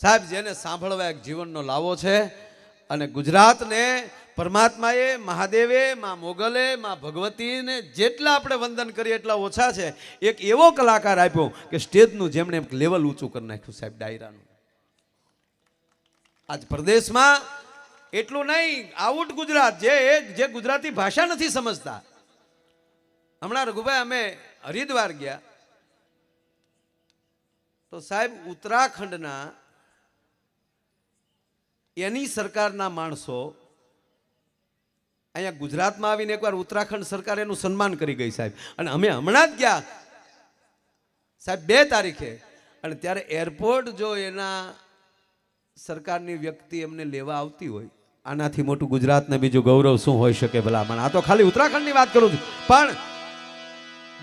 સાહેબ, જેને સાંભળવા એક જીવનનો લાવો છે અને ગુજરાતને પરમાત્માએ, મહાદેવે, માં મોગલે, માં ભગવતીને જેટલા આપણે વંદન કરીએ એટલા ઓછા છે. એક એવો કલાકાર આપ્યો કે સ્ટેજનું જેમણે લેવલ ઊંચું કરી નાખ્યું સાહેબ, ડાયરાનું. આજ પ્રદેશમાં એટલું નહીં, આઉટ ગુજરાત જે જે ગુજરાતી ભાષા નથી સમજતા. હમણાં રઘુભાઈ અમે હરિદ્વાર ગયા. તો સાહેબ, ઉત્તરાખંડના એની સરકારના માણસો અહીંયા ગુજરાતમાં આવીને એકવાર ઉત્તરાખંડ સરકાર એનું સન્માન કરી ગઈ સાહેબ. અને અમે હમણાં જ ગયા. સાહેબ, બે તારીખે. અને ત્યારે એરપોર્ટ જો એના સરકારની વ્યક્તિ એમને લેવા આવતી હોય, આનાથી મોટું ગુજરાતને બીજું ગૌરવ શું હોઈ શકે ભલામણ આ તો ખાલી ઉત્તરાખંડની વાત કરું છું. પણ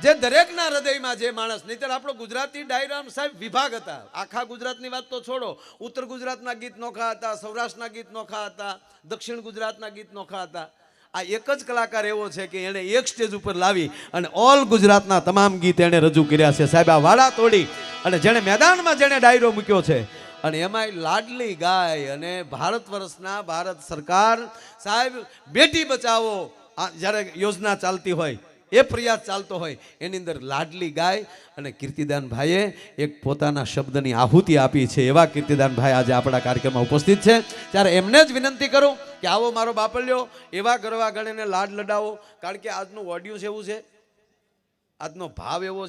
જે દરેકના હૃદયમાં જે માણસ, નહીતર આપણો ગુજરાતી ડાયરામ સાહેબ વિભાગ હતા. આખા ગુજરાતની વાત તો છોડો. ઉત્તર ગુજરાતના ગીત નોખા હતા, સૌરાષ્ટ્રના ગીત નોખા હતા, દક્ષિણ ગુજરાતના ગીત નોખા હતા. આ એક જ કલાકાર એવો છે કે એણે એક સ્ટેજ ઉપર લાવી અને ઓલ ગુજરાતના તમામ ગીત એણે રજૂ કર્યા છે. સાહેબ, આ વાડા તોડી અને જેણે મેદાનમાં જેણે ડાયરો મૂક્યો છે અને એમાંય લાડલી ગાય અને ભારત વર્ષના ભારત સરકાર. સાહેબ, બેટી બચાવો. આ જ્યારે યોજના ચાલતી હોય એ પ્રયાસ ચાલતો હોય, એની અંદર લાડલી ગાય અને કીર્તિદાન ભાઈએ એક પોતાના શબ્દની આહુતિ આપી છે. એવા કીર્તિદાન ભાઈ આજે આપણા કાર્યક્રમમાં ઉપસ્થિત છે. ત્યારે એમને જ વિનંતી કરું કે આવો મારો બાપલ્યો, એવા ગરવા ગણીને લાડ લડાવો. કારણ કે આજનું ઓડિયું એવું છે. આજનો ભાવ એવો